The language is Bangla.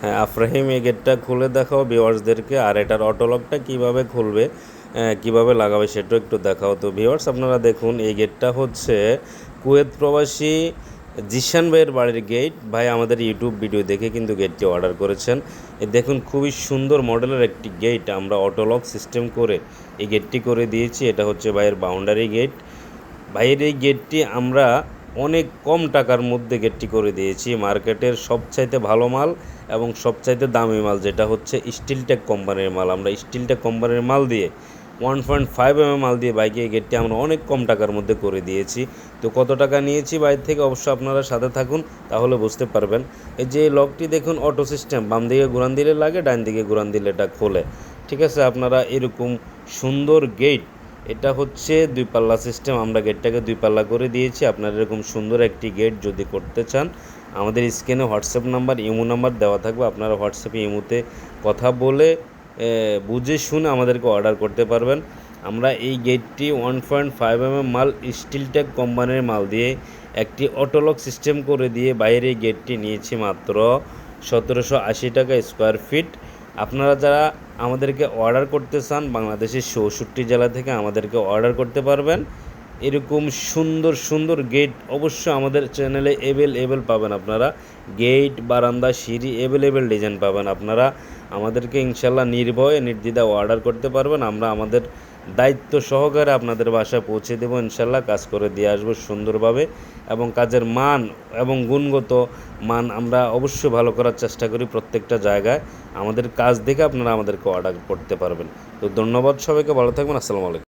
হ্যাঁ আফরাহিম, এই গেটটা খুলে দেখাও ভিওয়ার্সদেরকে আর এটার অটোলকটা কীভাবে খুলবে কীভাবে লাগাবে সেটাও একটু দেখাও তো। ভিওয়ার্স আপনারা দেখুন, এই গেটটা হচ্ছে কুয়েত প্রবাসী জিশান ভাইয়ের বাড়ির গেট ভাই, আমাদের ইউটিউব ভিডিও দেখে কিন্তু গেটটি অর্ডার করেছেন। দেখুন, খুবই সুন্দর মডেলের একটি গেট আমরা অটোলক সিস্টেম করে এই গেটটি করে দিয়েছি। এটা হচ্ছে ভাইয়ের বাউন্ডারি গেট ভাইয়ের এই গেটটি আমরা অনেক কম টাকার মধ্যে গেটটি করে দিয়েছি। মার্কেটের সবচাইতে ভালো মাল এবং সবচাইতে দামি মাল যেটা হচ্ছে স্টিলটেক কোম্পানির মাল। আমরা স্টিলটেক কোম্পানির মাল দিয়ে ওয়ান পয়েন্ট ফাইভ এম মাল দিয়ে বাইকে গেটটি আমরা অনেক কম টাকার মধ্যে করে দিয়েছি। তো কত টাকা নিয়েছি? বাইর থেকে অবশ্য আপনারা সাথে থাকুন, তাহলে বুঝতে পারবেন। এই যে লকটি দেখুন অটো সিস্টেম বাম দিকে ঘুরান দিলে লাগে, ডান দিকে ঘুরান দিলে এটা খোলে। ঠিক আছে, আপনারা এরকম সুন্দর গেট এটা হচ্ছে দুই পাল্লা সিস্টেম আমরা গেটটাকে দুই পাল্লা করে দিয়েছি। আপনারা এরকম সুন্দর একটি গেট যদি করতে চান, আমাদের স্ক্রিনে হোয়াটসঅ্যাপ নাম্বার ইমো নাম্বার দেওয়া থাকবে। আপনারা হোয়াটসঅ্যাপে ইমোতে কথা বলে বুঝে শুনে আমাদেরকে অর্ডার করতে পারবেন। আমরা এই গেটটি one point five M M মাল স্টিলটেক কোম্পানির মাল দিয়ে একটি অটোলক সিস্টেম করে দিয়ে বাইরে গেটটি নিয়েছি মাত্র সতেরোশো আশি টাকা স্কোয়ার ফিট আপনারা যারা আমাদেরকে অর্ডার করতে চান বাংলাদেশের চৌষট্টি জেলা থেকে আমাদেরকে অর্ডার করতে পারবেন। এরকম সুন্দর সুন্দর গেট অবশ্যই আমাদের চ্যানেলে এভেলেবেল পাবেন আপনারা। গেট বারান্দা, সিঁড়ি এভেলেবেল ডিজাইন পাবেন আপনারা। আমাদেরকে ইনশাল্লাহ নির্ভয়ে, নির্দ্বিধায় অর্ডার করতে পারবেন। আমরা আমাদের দায়িত্ব সহকারে আপনাদের বাসায় পৌঁছে দেবো। ইনশাল্লাহ কাজ করে দিয়ে আসব সুন্দরভাবে এবং কাজের মান এবং গুণগত মান আমরা অবশ্যই ভালো করার চেষ্টা করি প্রত্যেকটা জায়গায়। আমাদের কাজ দেখে আপনারা আমাদেরকে অর্ডার করতে পারবেন। তো ধন্যবাদ সবাইকে। ভালো থাকবেন। আসসালামু আলাইকুম।